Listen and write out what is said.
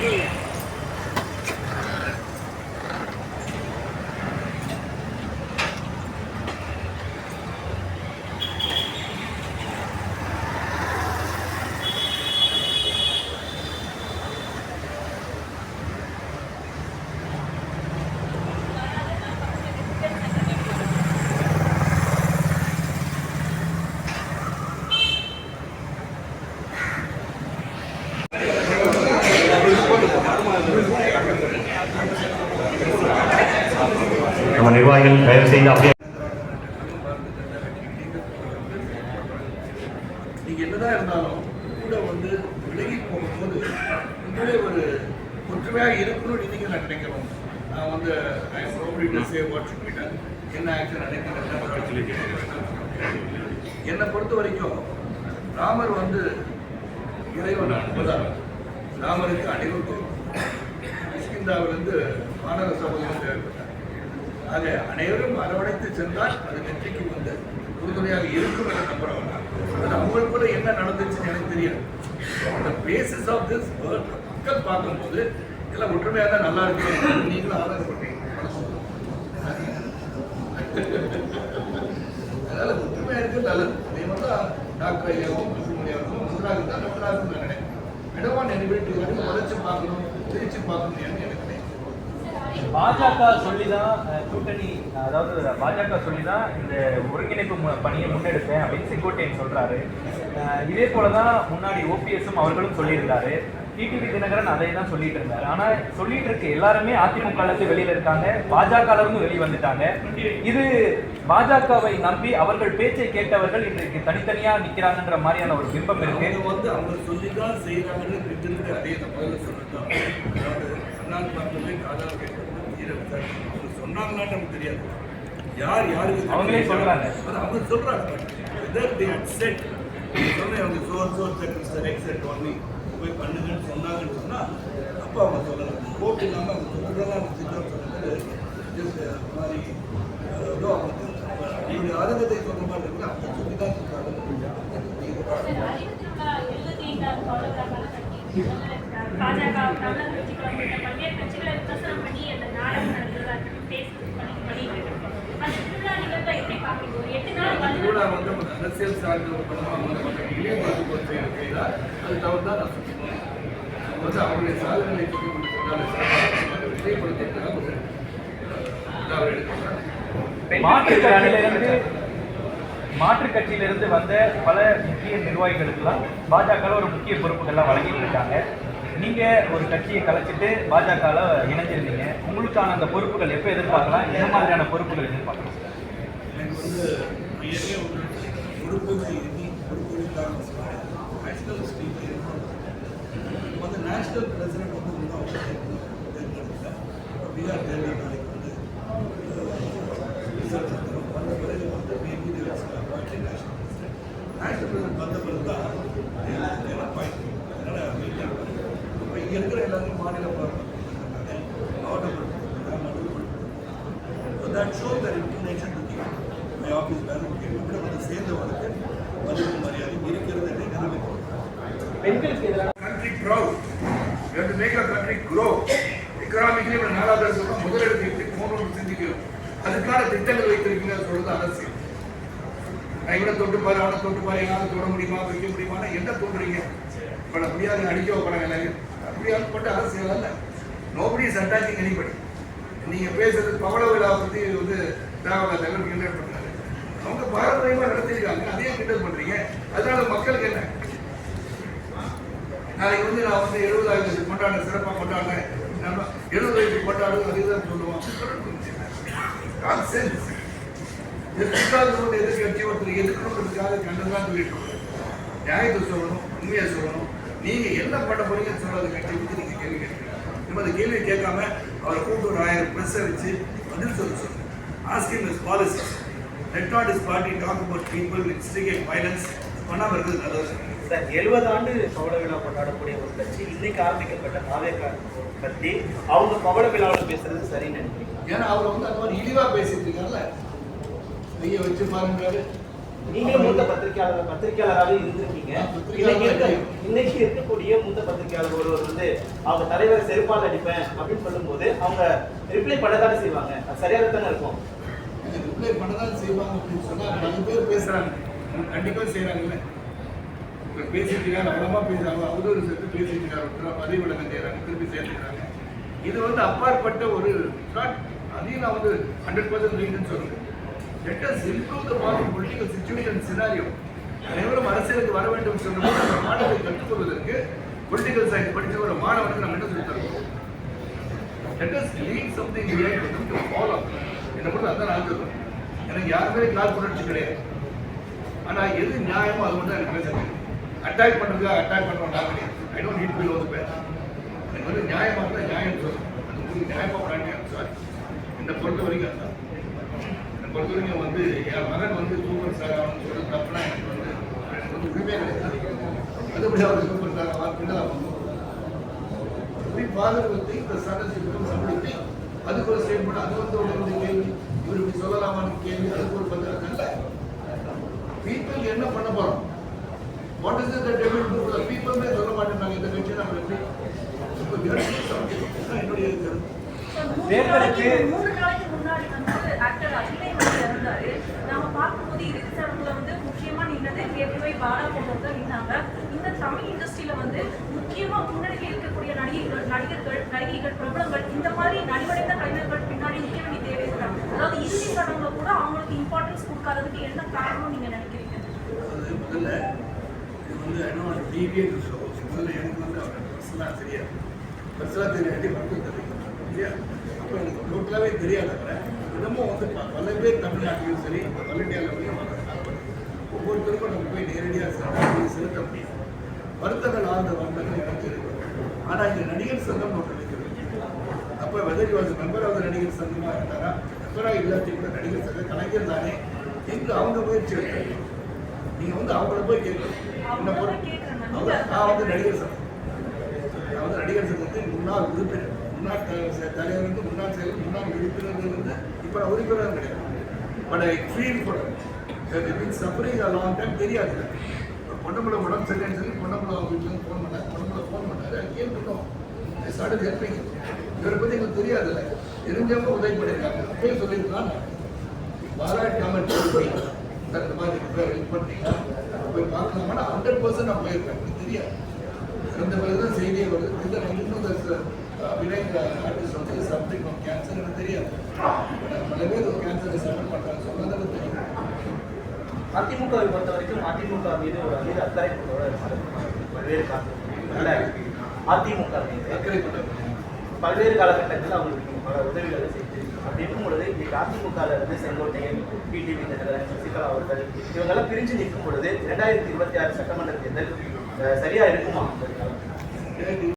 Yeah. நம்ம நிர்வாகிகள் தயவு செய்து அப்படியே நீங்க என்னதான் இருந்தாலும் கூட வந்து விலகி போகும்போது உங்களே ஒரு ஒற்றுமையாக இருக்கணும்னு நீங்க நான் நினைக்கிறோம் நான் வந்து ஐ ப்ரோபிலிட்டி சேவ் வாட் சொல்லிட்டேன் என்ன ஆக்ஷன் நினைக்கிறேன் என்னை பொறுத்த வரைக்கும் ராமர் வந்து இறைவன் அன்புதான் ராமருக்கு அனைவருக்கும் கிஷ்கிந்தாவிலிருந்து மாணவ சமூகம் தேவைப்பட்டார் ஆக அனைவரும் அரவணைத்து சென்றால் அது வெற்றிக்கு வந்து உறுதுணையாக இருக்கும் என நம்புறவங்க நான். அது அவங்களுக்குள்ள என்ன நடந்துச்சுன்னு எனக்கு தெரியும் அந்த பேசிஸ் ஆஃப் திஸ் மக்கள் பார்க்கும்போது எல்லாம் ஒற்றுமையாக தான் நல்லா இருக்கு. நீங்களும் ஆதரவு பண்ணுறீங்க அதனால ஒற்றுமையாக இருக்கு நல்லது. அதே மாதிரி தான் டாக்டர் ஐயாவும் சுப்பிரமணியாவும் முதலாக இருந்தால் நன்றாக இருக்கும் நான் நினைக்கிறேன் இடமா நினைவிட்டு வளைச்சு பார்க்கணும் திருச்சி பார்க்கணும் எனக்கு பாஜக சொல்லிதான் கூட்டணி அதாவது பாஜக சொல்லிதான் இந்த ஒருங்கிணைப்பு பணியை முன்னெடுப்பேன் அப்படின்னு செங்கோட்டையன் சொல்றாரு. இதே போலதான் முன்னாடி ஓபிஎஸும் அவர்களும் சொல்லியிருந்தாரு. டிடிவி தினகரன் அதை தான் சொல்லிட்டு இருந்தாரு. ஆனா சொல்லிட்டு இருக்க எல்லாருமே அதிமுக வெளியில இருக்காங்க. பாஜக இருந்து வெளியே வந்துட்டாங்க. இது பாஜகவை நம்பி அவர்கள் பேச்சை கேட்டவர்கள் இன்றைக்கு தனித்தனியா நிக்கிறாங்கன்ற மாதிரியான ஒரு பிம்பம் இருக்கு. வந்து அவங்க சொல்லி தான் செய்கிறாங்கன்னு அதே தான் முதல்ல சொன்னாங்களான்னு நமக்கு தெரியாது. யார் யாருக்கு அவங்களே சொல்றாங்க. அது அவங்க வெதர் தே ஹட் செட் சொன்னேன் அவங்க சோர் சோர் செட் மிஸ்டர் எக்ஸ் செட் ஒன்லி போய் பண்ணுங்கன்னு சொன்னாங்கன்னு சொன்னா அப்போ அவங்க சொல்லலாம் கோர்ட் இல்லாமல் அவங்க சொன்னது அது மாதிரி ஏதோ அவங்க மாதிரி இருக்குல்ல அவங்க சொல்லி தான் சொல்றாங்க பாஜக தமிழக கட்சிகளை உள்ளிட்ட பல்வேறு கட்சிகளை விமர்சனம் பண்ணி அந்த நாடகம் நடத்துறதா இருக்கட்டும் பேஸ்புக் பண்ணி பண்ணிட்டு இருக்கோம் அந்த திருவிழா நிகழ்வை எப்படி பார்க்குறீங்க ஒரு எட்டு நாள் வந்து ஒரு அரசியல் சார்ந்த ஒரு படமாக வந்து இளையபாபு செய்தால் அது தவிர தான் நான் சொல்லுவேன் வந்து அவருடைய கொண்டு சொன்னாலும் விஜயப்படுத்திருக்காங்க ஒரு எடுக்கிறாங்க மாற்றுக் கட்சியிலிருந்து மாற்றுக் கட்சியிலிருந்து வந்த பல முக்கிய நிர்வாகிகளுக்கெல்லாம் பாஜக ஒரு முக்கிய பொறுப்புகள்லாம் வழங்கிட்டு இருக்காங்க நீங்க ஒரு கட்சியை கலைச்சிட்டு பாஜக இணைஞ்சிருந்தீங்க. உங்களுக்கான அந்த பொறுப்புகள் எப்போ எதிர்பார்க்கலாம்? என்ன மாதிரியான பொறுப்புகள் எதிர்பார்க்கலாம்? எனக்கு வந்து ஏற்கனவே ஒரு பொறுப்புகள் எண்ணி பொறுப்புகளுக்கான நேஷனல் ஸ்டேட் இப்போ வந்து நேஷனல் பிரசிடென்ட் வந்து வந்து அவங்க பீகார் தேர்தல் நாளைக்கு வந்து ரிசல்ட் வந்துடும் வந்த பிறகு வந்து maybe national president national president வந்த பிறகு தான் பாயிண்ட் அதனால் மீட்டிங் இப்போ இங்கே இருக்கிற எல்லாரும் மாநில மாவட்டம் பொறுப்பு நடுவு So அதுக்கான திட்டங்கள் வைத்திருக்கிறார் சொல்றது அரசியல் நான் இவனை தொட்டு பாரு அவனை தொட்டு பாரு என்னால் தொட முடியுமா வைக்க முடியுமான்னு என்ன தோன்றீங்க பண்ண முடியாது அடிக்க வைப்பாங்க அப்படியாவது போட்டு அரசியல் அல்ல நோபடி இஸ் அட்டாச்சிங் எனிபடி நீங்க பேசுறது பவள விழா பத்தி வந்து தேவையில்ல தலைவர் கிண்டல் பண்றாரு. அவங்க பாரம்பரியமா நடத்திருக்காங்க அதையும் கிண்டல் பண்றீங்க. அதனால மக்களுக்கு என்ன? நாளைக்கு வந்து நான் வந்து எழுபதாயிரத்து கொண்டாடுறேன் சிறப்பாக கொண்டாடுறேன். நம்ம எழுபது வயசு கொண்டாடுறது அதுதான் சொல்லுவோம். கான்சென்ஸ் எதுக்காக வந்து எதிர்கட்சி ஒருத்தர் எதிர்க்கணுன்றதுக்காக கண்டதான் சொல்லிட்டு இருக்கோம். நியாயத்தை சொல்லணும் உண்மையை சொல்லணும். நீங்கள் என்ன பண்ண போறீங்கன்னு சொல்லாத கட்சி பத்தி நீங்கள் கேள்வி கேட்குறீங்க நம்ம அந்த கேள்வி கேட்காம அவரை கூப்பிட்டு ஒரு ஆயிரம் ப்ரெஸ்ஸை வச்சு பதில் சொல்ல சொல்லுங்கள் asking is policy let not is party talk about people instigate violence பண்ணாமல் இருக்கிறது நல்லது. சார் எழுபது ஆண்டு பவள விழா கொண்டாடக்கூடிய ஒரு கட்சி இன்னைக்கு ஆரம்பிக்கப்பட்ட பாவேக பற்றி அவங்க பவள விழாவில் பேசுறது சரின்னு நினைக்கிறீங்க ஏன்னா அவர் வந்து அந்த மாதிரி இழிவா பேசிட்டு இருக்காருல்ல? கையை வச்சு பாருங்கிறாரு நீங்களும் மூத்த பத்திரிகையாளர் பத்திரிகையாளராகவே இருந்திருக்கீங்க. இன்னைக்கு இருக்க இன்னைக்கு இருக்கக்கூடிய மூத்த பத்திரிகையாளர் ஒருவர் வந்து அவங்க தலைவரை செருப்பால் அடிப்பேன் அப்படின்னு சொல்லும்போது அவங்க ரிப்ளை பண்ணதானே செய்வாங்க. அது சரியாக தானே இருக்கும். ரிப்ளை பண்ணதான் செய்வாங்க அப்படின்னு சொன்னா பல பேர் பேசுறாங்க. கண்டிப்பா செய்யறாங்கல்ல பேசிட்டு இருக்காங்க அவ்வளவா பேசுறாங்க. அவதூறு சேர்த்து பேசிட்டு ஒருத்தர் பதவி விலகம் செய்யறாங்க திருப்பி சேர்த்துக்கிறாங்க. இது வந்து அப்பாற்பட்ட ஒரு. அதையும் நான் வந்து ஹண்ட்ரட் பர்சன்ட் ரீசன் சொல்றேன். Let us improve the model political situation scenario அனைவரும் அரசியலுக்கு வர வேண்டும் சொல்லும்போது அந்த மாடலை கற்றுக்கொள்வதற்கு பொலிட்டிக்கல் சயின்ஸ் படிச்ச ஒரு மாணவனுக்கு நம்ம என்ன சொல்லித்தருவோம் தருவோம்? Let us leave something here for என்ன அதான் நான் சொல்லுவேன் எனக்கு யாருமே கால் புணர்ச்சி கிடையாது. ஆனா எது நியாயமோ அது மட்டும் எனக்கு பேச அட்டாக் பண்றதுக்கு அட்டாக் பண்ணுறோம் நான் கிடையாது. ஐ டோன்ட் நீட் பில் வந்து எனக்கு வந்து நியாயமாக தான் நியாயம் சொல்லணும் அது உங்களுக்கு நியாயமா பண்ணாங்க சாரி என்னை பொறுத்த வரைக்கும் அதான். என்னை பொறுத்த வரைக்கும் வந்து என் மகன் வந்து சூப்பர் ஸ்டார் ஆகணும்னு சொல்றது தப்புனா எனக்கு வந்து எனக்கு வந்து உரிமையே கிடையாது. அதுபடி அவர் சூப்பர் ஸ்டார் ஆகலாம் பின்னால் அப்படி father will think the son has அதுக்கு ஒரு ஸ்டேட்மெண்ட் அது வந்து ஒரு வந்து கேள்வி. இவர் இப்படி சொல்லலாமான்னு கேள்வி அதுக்கு ஒரு பதில் நல்ல பீப்புள் என்ன பண்ண போறோம்? What is the table to the பீப்புள்மே சொல்ல மாட்டேங்கிறாங்க இந்த கட்சியை நம்ம எப்படி? இப்போ என்னுடைய கருத்து. மூணு நாளைக்கு முன்னாடி வந்து ஆக்டர் அகிலை வந்து இறந்தாரு. நாம பார்க்கும்போது இறுதி சடங்குல வந்து முக்கியமா நின்னது ஏற்கனவே பாலா போன்றவங்க தான் நின்னாங்க. இந்த தமிழ் இண்டஸ்ட்ரியில வந்து முக்கியமா முன்னாடி இருக்கக்கூடிய நடிகைகள் நடிகர்கள் நடிகைகள் பிரபலங்கள் இந்த மாதிரி நலிவடைந்த கலைஞர்கள் பின்னாடி நிற்க வேண்டிய தேவை இருக்கிறாங்க அதாவது இறுதி சடங்குல கூட அவங்களுக்கு இம்பார்ட்டன்ஸ் கொடுக்காததுக்கு என்ன காரணம் நீங்க நினைக்கிறீங்க? அது முதல்ல இது வந்து என்னோட டிவியே ஷோ முதல்ல எனக்கு வந்து அவர் பர்சனலாக தெரியாது. பர்சனலாக தெரியாட்டி மட்டும் தெரியும் இல்லையா அப்போ எனக்கு டோட்டலாகவே தெரியாத இன்னமும் வந்து பல பேர் தமிழ்நாட்டிலும் சரி பல இந்தியாவிலையும் வர்றாங்க ஒவ்வொருத்தருக்கும் நம்ம போய் நேரடியாக செலுத்த முடியும் வருத்தங்கள் ஆழ்ந்த வருத்தங்கள் இருக்கு ஆனால் இந்த நடிகர் சங்கம் ஒன்று இருக்கிறது அப்போ வெதர் வாஸ் மெம்பர் ஆஃப் நடிகர் சங்கமாக இருந்தாரா மெம்பராக இல்லாட்டி கூட நடிகர் சங்கம் கலைஞர் தானே என்று அவங்க முயற்சி எடுத்தாங்க நீங்க வந்து அவங்கள போய் கேட்கணும் என்ன நான். அவங்க நான் வந்து நடிகர் சங்கம் நான் வந்து நடிகர் சங்கத்தின் முன்னாள் உறுப்பினர் முன்னாள் தலைவர் வந்து முன்னாள் செயலர் முன்னாள் உறுப்பினர்கள் வந்து இப்போ நான் உறுப்பினர் கிடையாது but I feel for mean suffering long time தெரியாது எனக்கு. ஒரு பொன்னம்பல உடம்பு சரியான்னு சொல்லி பொன்னம்பல வீட்டில் ஃபோன் பண்ணார். பொன்னம்பல ஃபோன் பண்ணாரு. கேம் பண்ணோம் ஸ்டார்ட் ஹெல்பிங் இவரை பற்றி எங்களுக்கு தெரியாதுல்ல தெரிஞ்சவங்க உதவி பண்ணியிருக்காங்க அப்பயே சொல்லியிருக்கலாம். பாராட்டு கமெண்ட் சார் இந்த மாதிரி ஹெல்ப் பண்ணுறீங்களா போய் பார்க்கலாமா ஹண்ட்ரட் பர்சன்ட் நான் போயிருக்கேன். எனக்கு தெரியாது. அந்த பிறகு தான் செய்தியே வருது. இந்த இன்னும் விநாயக் ஆர்டிஸ்ட் வந்து சப்ஜெக்ட் ஆஃப் கேன்சர் எனக்கு தெரியாது பல பேர் ஒரு கேன்சரை சப்மிட் பண்ணுறாங்க சொன்னதால தெரியும் அதிமுகவை பொறுத்த வரைக்கும் அதிமுக மீது ஒரு மீது அக்கறை. பல்வேறு காரணங்கள் அதிமுக மீது அக்கறை கொண்டது பல்வேறு காலகட்டத்தில் அவங்களுக்கு பல உதவிகளை செஞ்சு அப்படி இருக்கும் பொழுது இன்னைக்கு அதிமுகவில் இருந்து செங்கோட்டையன் பிடிவி தினகரன் சசிகலா அவர்கள் இவங்கெல்லாம் பிரிஞ்சு நிற்கும் பொழுது இரண்டாயிரத்தி இருபத்தி ஆறு சட்டமன்ற தேர்தல் சரியா இருக்குமா?